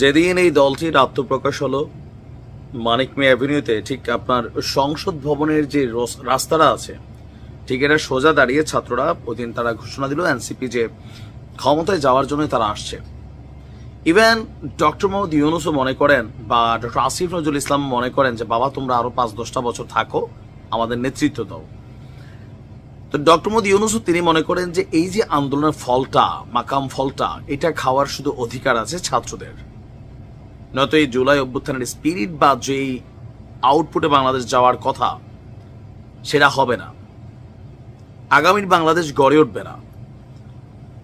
যেদিন এই দলটির আত্মপ্রকাশ হলো, মানিক মে অ্যাভিনিউতে ঠিক আপনার সংসদ ভবনের যে রাস্তাটা আছে, ঠিক এটা সোজা দাঁড়িয়ে ছাত্ররা ওদিন তারা ঘোষণা দিল এনসিপি যে ক্ষমতায় যাওয়ার জন্য তারা আসছে। ইভেন ডক্টর মোহাম্মদ ইউনুসও মনে করেন বা ডক্টর আসিফ নজরুল ইসলাম মনে করেন যে, বাবা, তোমরা আরও পাঁচ দশটা বছর থাকো, আমাদের নেতৃত্ব দাও। তো ডক্টর মোদী ইউনুসও তিনি মনে করেন যে, এই যে আন্দোলনের ফলটা, মাকাম ফলটা, এটা খাওয়ার শুধু অধিকার আছে ছাত্রদের। নয়তো এই জুলাই অভ্যুত্থানের স্পিরিট বা যেই আউটপুটে বাংলাদেশ যাওয়ার কথা, সেটা হবে না। আগামীর বাংলাদেশ গড়ে উঠবে না।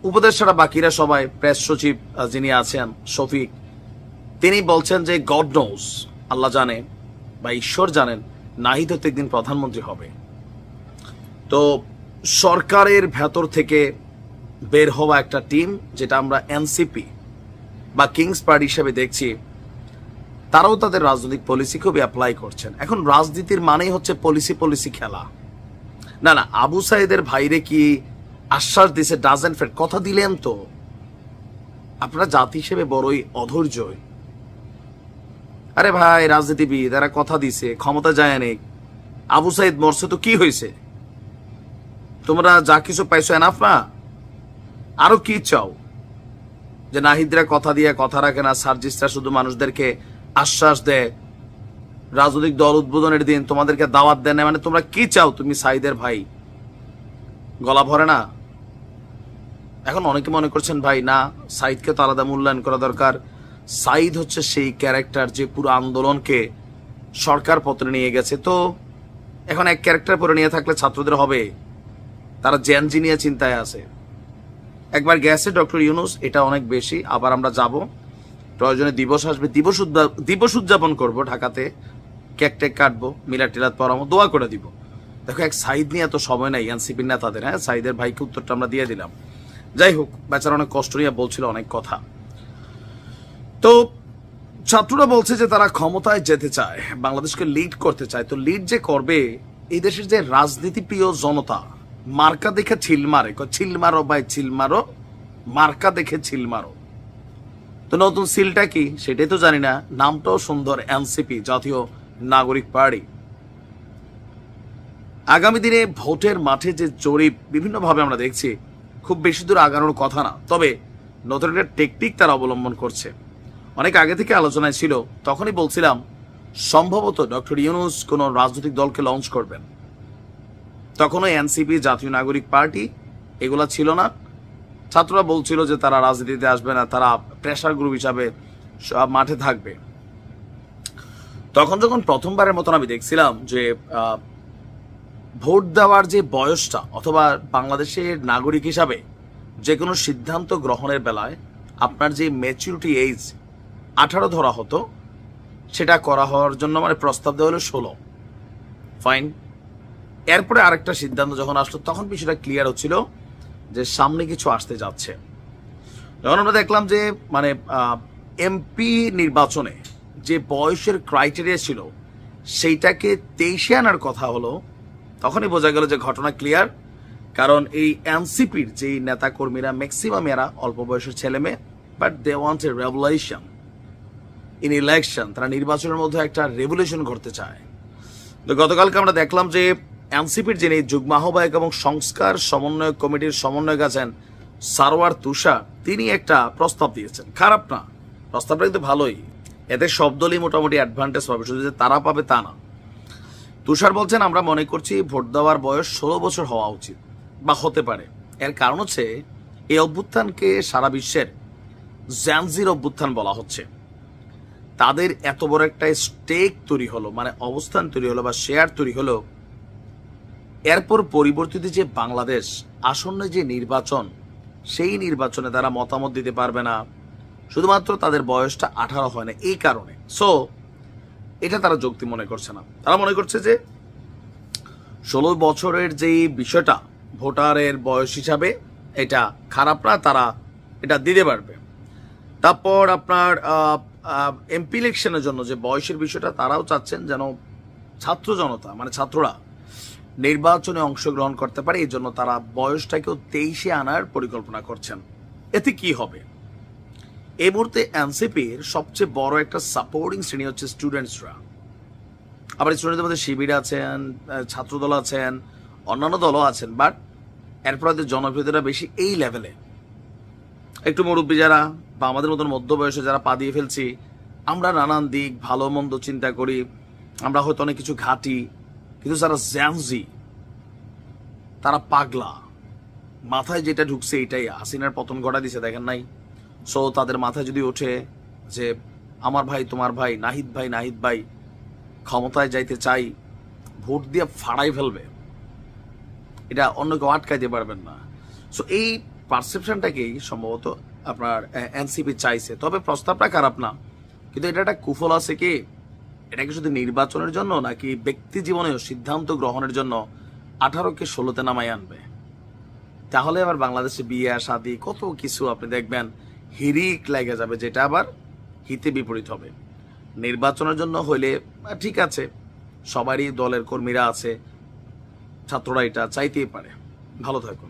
উপদেষ্টারা বাকিরা সবাই প্রেস সচিব যিনি আছেন, শফিক, তিনি বলছেন যে গড নোস আল্লাহ জানে বা ঈশ্বর জানেন, নাহিদ তো একদিন প্রধানমন্ত্রী হবে। তো সরকারের ভেতর থেকে বের হওয়া একটা টিম যেটা আমরা এনসিপি বা কিংস পার্টি হিসেবে দেখছি তারাও তাদের রাজনৈতিক পলিসি খুব অ্যাপ্লাই করছেন। এখন রাজনীতির মানেই হচ্ছে পলিসি পলিসি খেলা। না না, আবু সাইদের ভাইরে কি আশ্বাস দিছে ডাজেন্ট ফেট কথা দিলেন তো। আপনারা জাতি হিসেবে বড়ই অধৈর্য আরে ভাই, রাজনীতিবিদ, এরা কথা দিছে, ক্ষমতা যায় নেই। আবু সাইদ মরছে তো কি হয়েছে? তোমরা যা কিছু পাইছো এনাফ না? আরও কি চাও? যে নাহিদরা কথা দিয়ে কথা রাখে না সার্জিসরা শুধু মানুষদেরকে আশ্বাস দেয়, রাজনৈতিক দল উদ্বোধনের দিন তোমাদেরকে দাওয়াত দেয় না মানে তোমরা কি চাও? তুমি সাইদের ভাই। গলা ভরে না? এখন অনেকে মনে করছেন, ভাই, না সাইদকে তো আলাদা মূল্যায়ন করা দরকার। সাইদ হচ্ছে সেই ক্যারেক্টার যে পুরো আন্দোলনকে সরকার পত্রে নিয়ে গেছে। তো এখন এক ক্যারেক্টার পরে নিয়ে থাকলে ছাত্রদের হবে? তারা জ্যানজি নিয়ে চিন্তায় আছে। একবার গেছে ডক্টর ইউনুস, এটা অনেক বেশি, আবার আমরা যাব। প্রয়োজনে দিবস আসবে। দিবস দিবস উদযাপন করব ঢাকাতে। কেক টেক কাটবো মিলাদ টিলাদ পরামো, দোয়া করে দিব। দেখো, এক সাইদ নিয়ে এত সময় নাই, এনসিপির নেতাদের হ্যাঁ? সাইদের ভাইকে উত্তরটা আমরা দিয়ে দিলাম। যাই হোক, বেচারা অনেক কষ্ট নিয়ে বলছিল অনেক কথা। তো ছাত্ররা বলছে যে তারা ক্ষমতায় যেতে চায়, বাংলাদেশকে লিড করতে চায়। তো লিড যে করবে, এই দেশের যে রাজনীতি প্রিয় জনতা, মার্কা দেখে ছিল মারে ছিল মারো ভাই ছিল মারো মার্কা দেখে ছিল মারো তো নতুন সিলটা কি? সেটাই তো জানি না। নামটাও সুন্দর, এনসিপি, জাতীয় নাগরিক পার্টি। আগামী দিনে ভোটের মাঠে যে জরিপ বিভিন্নভাবে আমরা দেখছি, খুব বেশি দূর আগানোর কথা না। তবে নতুন একটা টেকনিক তারা অবলম্বন করছে। অনেক আগে থেকে আলোচনায় ছিল, তখনই বলছিলাম, সম্ভবত ডক্টর ইউনুস কোনো রাজনৈতিক দলকে লঞ্চ করবেন। তখনও এনসিপি, জাতীয় নাগরিক পার্টি, এগুলা ছিল না। ছাত্ররা বলছিল যে তারা রাজনীতিতে আসবে না, তারা প্রেশার গ্রুপ হিসাবে সব মাঠে থাকবে। তখন যখন প্রথমবারের মতন আমি দেখছিলাম যে ভোট দেওয়ার যে বয়সটা অথবা বাংলাদেশের নাগরিক হিসাবে যে কোনো সিদ্ধান্ত গ্রহণের বেলায় আপনার যে ম্যাচুরিটি এইজ আঠারো ধরা হতো, সেটা করা হওয়ার জন্য মানে প্রস্তাব দেওয়া হলো ষোলো। ফাইন এরপরে আরেকটা সিদ্ধান্ত যখন আসলো, তখন বিষয়টা ক্লিয়ার হচ্ছিল যে সামনে কিছু আসতে যাচ্ছে। যখন আমরা দেখলাম যে মানে এমপি নির্বাচনে যে বয়সের ক্রাইটেরিয়া ছিল, সেইটাকে তেইশে আনার কথা হলো, তখনই বোঝা গেল যে ঘটনা ক্লিয়ার কারণ এই এনসিপির যে নেতাকর্মীরা ম্যাক্সিমাম এরা অল্প বয়সের ছেলে মেয়ে but they want a revolution in election তারা নির্বাচনের মধ্যে একটা রেভুলেশন করতে চায়। তো গতকালকে আমরা দেখলাম যে এনসিপির যিনি যুগ্ম আহ্বায়ক এবং সংস্কার সমন্বয় কমিটির সমন্বয়ক আছেন সারোয়ার তুষার, তিনি একটা প্রস্তাব দিয়েছেন। খারাপ না। প্রস্তাবটা কিন্তু ভালোই। এতে সব দলই মোটামুটি অ্যাডভান্টেজ পাবে, শুধু যে তারা পাবে তা না। তুষার বলছেন, আমরা মনে করছি ভোট দেওয়ার বয়স ষোলো বছর হওয়া উচিত, বা হতে পারে। এর কারণ হচ্ছে, এই অভ্যুত্থানকে সারা বিশ্বের জ্যানজির অভ্যুত্থান বলা হচ্ছে। তাদের এত বড় একটা স্টেক তৈরি হলো মানে অবস্থান তৈরি হলো, বা শেয়ার তৈরি হলো এরপর পরিবর্তিত যে বাংলাদেশ, আসন্ন যে নির্বাচন, সেই নির্বাচনে তারা মতামত দিতে পারবে না। শুধুমাত্র তাদের বয়সটা আঠারো হয় না, এই কারণে। সো এটা তারা যুক্তি মনে করছে না। তারা মনে করছে যে ষোলো বছরের যে বিষয়টা, ভোটারের বয়স হিসাবে এটা খারাপ না, তারা এটা দিতে পারবে। তারপর আপনার এমপি ইলেকশনের জন্য যে বয়সের বিষয়টা, তারাও চাচ্ছেন যেন ছাত্র জনতা মানে ছাত্ররা নির্বাচনে অংশগ্রহণ করতে পারে এই জন্য তারা বয়সটাকেও তেইশে আনার পরিকল্পনা করছেন। এতে কি হবে? এই মুহূর্তে এনসিপির সবচেয়ে বড় একটা সাপোর্টিং শ্রেণি হচ্ছে স্টুডেন্টসরা আবার স্টুডেন্টদের মধ্যে শিবির আছেন ছাত্রদল আছেন, অন্যান্য দলও আছেন বাট এরপর হয়তো জনপ্রিয়তাটা বেশি এই লেভেলে একটু মুরব্বী যারা বা আমাদের মতন মধ্যবয়সে যারা পা দিয়ে ফেলছি, আমরা নানান দিক ভালো মন্দ চিন্তা করি, আমরা হয়তো অনেক কিছু ঘাটি কিন্তু যারা জ্যানজি তারা পাগলা। মাথায় যেটা ঢুকছে এটাই। হাসিনার পতন ঘটা দিছে, দেখেন নাই? সো তাদের মাথায় যদি ওঠে যে, আমার ভাই, তোমার ভাই, নাহিদ ভাই নাহিদ ভাই, ক্ষমতায় যাইতে চাই, ভোট দিয়ে ফাড়াই ফেলবে। এটা অন্য কেউ আটকাইতে পারবেন না। সো এই পারসেপশনটাকেই সম্ভবত আপনার এনসিপি চাইছে। তবে প্রস্তাবটা খারাপ না। কিন্তু এটা একটা কুফল আছে কি? এটা কি শুধু নির্বাচনের জন্য নাকি ব্যক্তি জীবনেও সিদ্ধান্ত গ্রহণের জন্য আঠারোকে ষোলোতে নামাই আনবে? তাহলে আবার বাংলাদেশে বিয়ে, শাদি, কত কিছু আপনি দেখবেন হিরিক লেগে যাবে, যেটা আবার হিতে বিপরীত হবে। নির্বাচনের জন্য হইলে ঠিক আছে, সবারই দলের কর্মীরা আছে, ছাত্ররা এটা চাইতেই পারে। ভালো থাকুন।